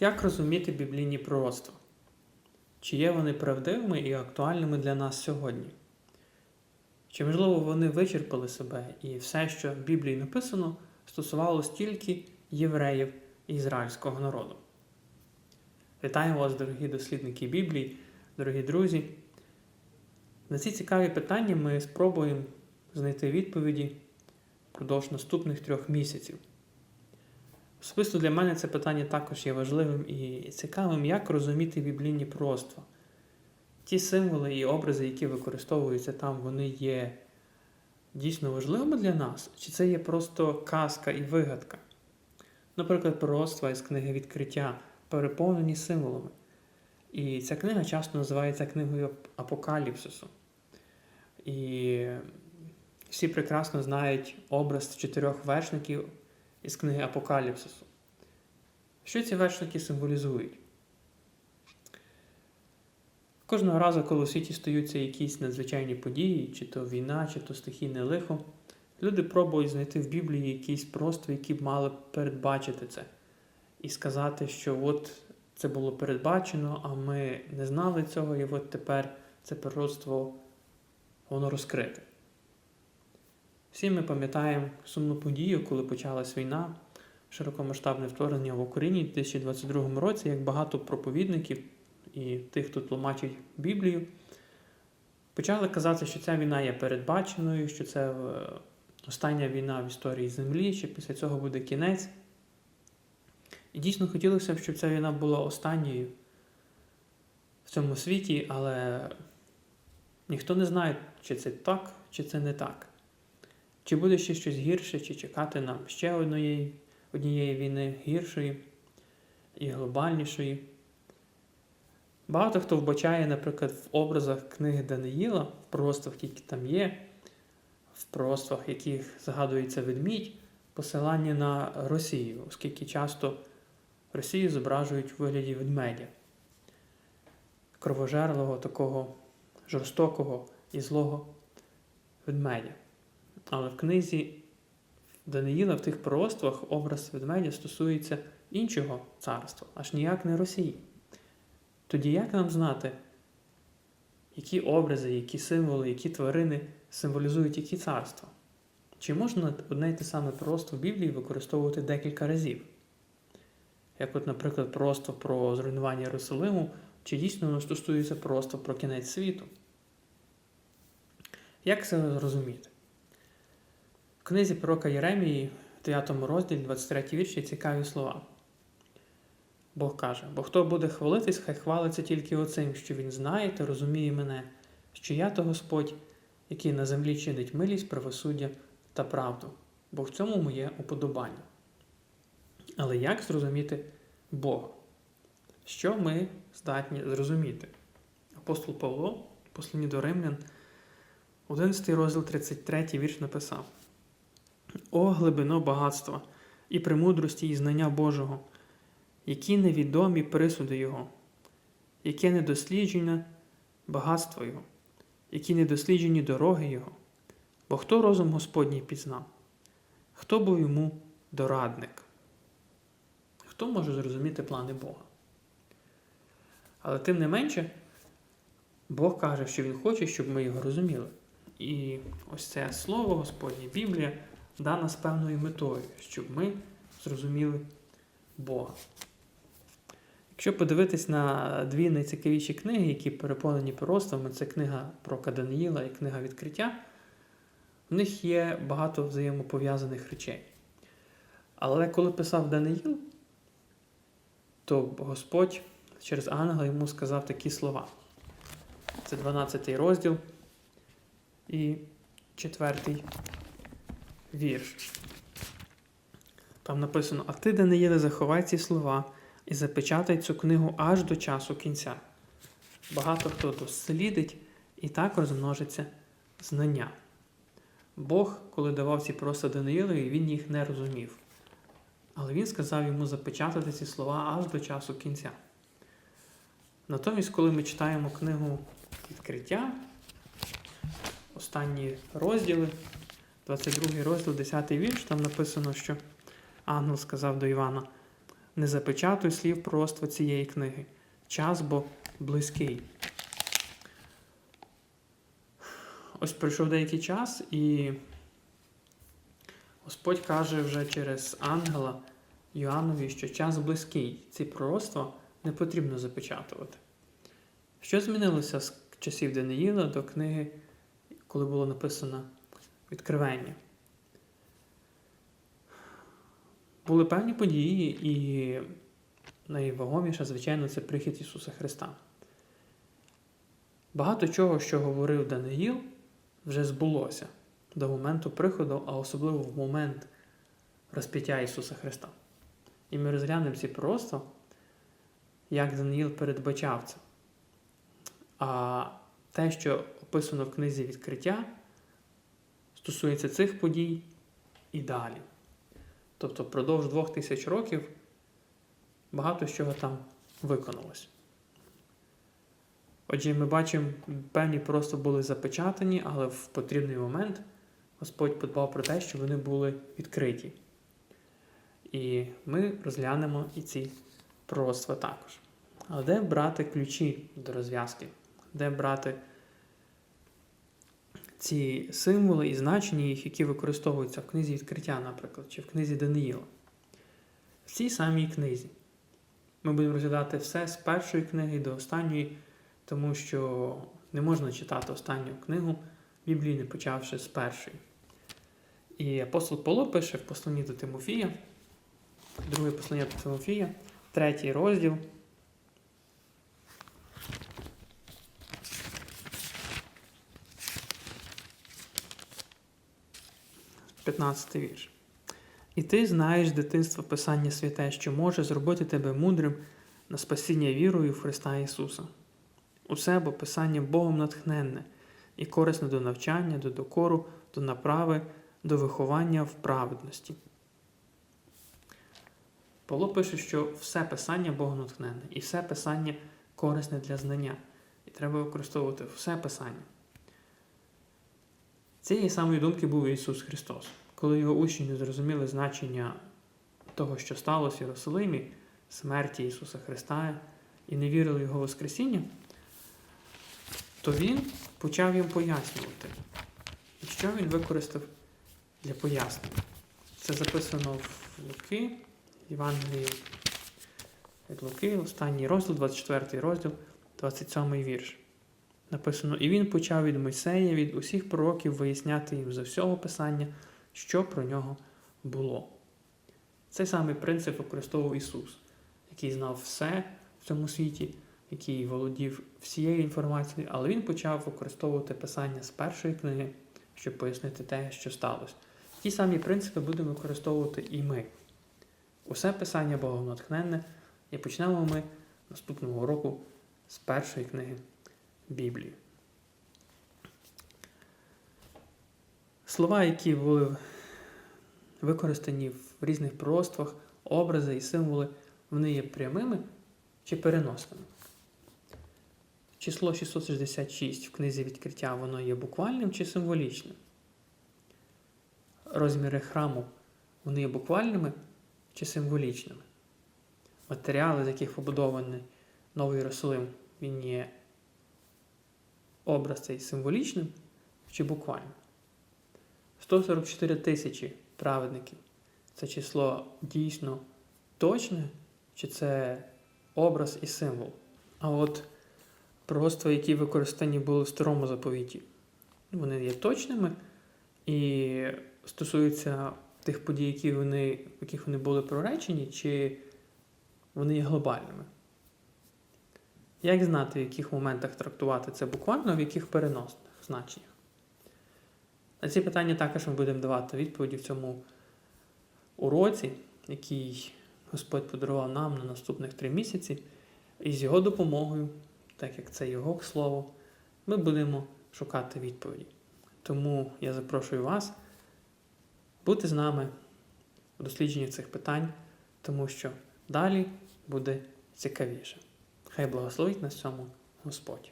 Як розуміти біблійні пророцтва? Чи є вони правдивими і актуальними для нас сьогодні? Чи, можливо, вони вичерпали себе і все, що в Біблії написано, стосувалось тільки євреїв і ізраїльського народу? Вітаю вас, дорогі дослідники Біблії, дорогі друзі. На ці цікаві питання ми спробуємо знайти відповіді впродовж наступних трьох місяців. Особисто для мене це питання також є важливим і цікавим, як розуміти біблійні пророцтва. Ті символи і образи, які використовуються там, вони є дійсно важливими для нас, чи це є просто казка і вигадка? Наприклад, пророцтва із книги відкриття переповнені символами. І ця книга часто називається книгою Апокаліпсису. І всі прекрасно знають образ чотирьох вершників із книги Апокаліпсису. Що ці вершники символізують? Кожного разу, коли у світі стаються якісь надзвичайні події, чи то війна, чи то стихійне лихо, люди пробують знайти в Біблії якісь просто, які б мали передбачити це. І сказати, що от це було передбачено, а ми не знали цього, і от тепер це пророцтво воно розкрите. Всі ми пам'ятаємо сумну подію, коли почалась війна, широкомасштабне вторгнення в Україні в 2022 році, як багато проповідників і тих, хто тлумачить Біблію, почали казати, що ця війна є передбаченою, що це е, остання війна в історії Землі, що після цього буде кінець. І дійсно хотілося б, щоб ця війна була останньою в цьому світі, але ніхто не знає, чи це так, чи це не так. Чи буде ще щось гірше, чи чекати нам ще однієї, однієї війни гіршої і глобальнішої. Багато хто вбачає, наприклад, в образах книги Даниїла, в пророцтвах, які там є, в пророцтвах, яких згадується ведмідь, посилання на Росію, оскільки часто Росію зображують у вигляді ведмедя, кровожерлого, такого жорстокого і злого ведмедя. Але в книзі Даниїла в тих пророцтвах образ ведмедя стосується іншого царства, аж ніяк не Росії. Тоді як нам знати, які образи, які символи, які тварини символізують які царства? Чи можна одне й те саме пророцтво в Біблії використовувати декілька разів? Як, от, наприклад, пророцтво про зруйнування Єрусалиму, чи дійсно воно стосується просто про кінець світу? Як це зрозуміти? В книзі пророка Єремії, в 9 розділі, 23 вірші, цікаві слова. Бог каже: бо хто буде хвалитись, хай хвалиться тільки оцим, що він знає та розуміє мене, що я то Господь, який на землі чинить милість, правосуддя та правду, бо в цьому моє уподобання. Але як зрозуміти Бога? Що ми здатні зрозуміти? Апостол Павло, послані до Римлян, 11 розділ 33 вірш написав: О, глибино багатства і премудрості і знання Божого! які невідомі присуди Його, яке недосліджене багатство Його, які недосліджені дороги Його. Бо хто розум Господній пізнав? Хто був йому дорадник? Хто може зрозуміти плани Бога? Але тим не менше, Бог каже, що Він хоче, щоб ми його розуміли. І ось це слово Господнє, Біблія, дана з певною метою, щоб ми зрозуміли Бога. Якщо подивитись на дві найцікавіші книги, які переповнені пророцтвами, це книга про Каданіїла і книга відкриття, в них є багато взаємопов'язаних речей. Але коли писав Даниїл, то Господь через ангела йому сказав такі слова. Це 12 розділ і 4 вірш. Там написано: А ти, Даниїле, заховай ці слова і запечатай цю книгу аж до часу кінця. Багато хто дослідить і так розмножиться знання. Бог, коли давав ці просто Даниїлові, він їх не розумів. Але він сказав йому запечатати ці слова аж до часу кінця. Натомість, коли ми читаємо книгу відкриття, останні розділи, 22 розділ, 10 вірш, там написано, що ангел сказав до Івана: не запечатуй слів пророцтва цієї книги. Час бо близький. Ось пройшов деякий час, і Господь каже вже через ангела Йоаннові, що час близький. Ці пророцтва не потрібно запечатувати. Що змінилося з часів Даниїла до книги, коли було написано відкривання? Були певні події, і найвагоміше, звичайно, це прихід Ісуса Христа. Багато чого, що говорив Даниїл, вже збулося до моменту приходу, а особливо в момент розп'яття Ісуса Христа. І ми розглянемо ці пророцтва, як Даниїл передбачав це. А те, що описано в книзі відкриття, стосується цих подій і далі. Тобто впродовж двох тисяч років багато чого там виконалось. Отже, ми бачимо, певні просто були запечатані, але в потрібний момент Господь подбав про те, щоб вони були відкриті. І ми розглянемо і ці пророцтва також. Але де брати ключі до розв'язки? Де брати ці символи і значення їх, які використовуються в книзі відкриття, наприклад, чи в книзі Даниїла? В цій самій книзі. Ми будемо розглядати все з першої книги до останньої, тому що не можна читати останню книгу Біблії, не почавши з першої. І апостол Павло пише в посланні до Тимофія, друге послання до Тимофія, третій розділ. 15 вірш. І ти знаєш дитинство Писання Святе, що може зробити тебе мудрим на спасіння вірою в Христа Ісуса. Усе бо Писання Богом натхненне і корисне до навчання, до докору, до направи, до виховання в праведності. Павло пише, що все Писання Богом натхненне і все Писання корисне для знання. І треба використовувати все Писання. Цієї самої думки був Ісус Христос. Коли його учні зрозуміли значення того, що сталося в Єрусалимі, смерті Ісуса Христа, і не вірили в Його Воскресіння, то Він почав їм пояснювати. І що він використав для пояснення? Це записано в Луки, Євангелії від Луки, останній розділ, 24 розділ, 27 вірш. Написано, і він почав від Мойсея, від усіх пророків виясняти їм за всього Писання, що про нього було. Цей самий принцип використовував Ісус, який знав все в цьому світі, який володів всією інформацією, але Він почав використовувати Писання з першої книги, щоб пояснити те, що сталося. Ті самі принципи будемо використовувати і ми. Усе Писання Богом натхненне, і почнемо ми наступного року з першої книги. Біблії. Слова, які були використані в різних пророцтвах, образи і символи, вони є прямими чи переносними. Число 666 в книзі відкриття воно є буквальним чи символічним. Розміри храму вони є буквальними чи символічними. Матеріали, з яких побудований Новий Єрусалим, він є образ цей символічним чи буквальним. 144 тисячі праведників. Це число дійсно точне, чи це образ і символ. А от пророцтва, які використані були в старому заповіті, вони є точними і стосуються тих подій, які вони, яких вони були проречені, чи вони є глобальними. Як знати, в яких моментах трактувати це буквально, в яких переносних значеннях? На ці питання також ми будемо давати відповіді в цьому уроці, який Господь подарував нам на наступних три місяці. І з його допомогою, так як це його слово, ми будемо шукати відповіді. Тому я запрошую вас бути з нами у дослідженні цих питань, тому що далі буде цікавіше. Хай благословить нас цьому Господь.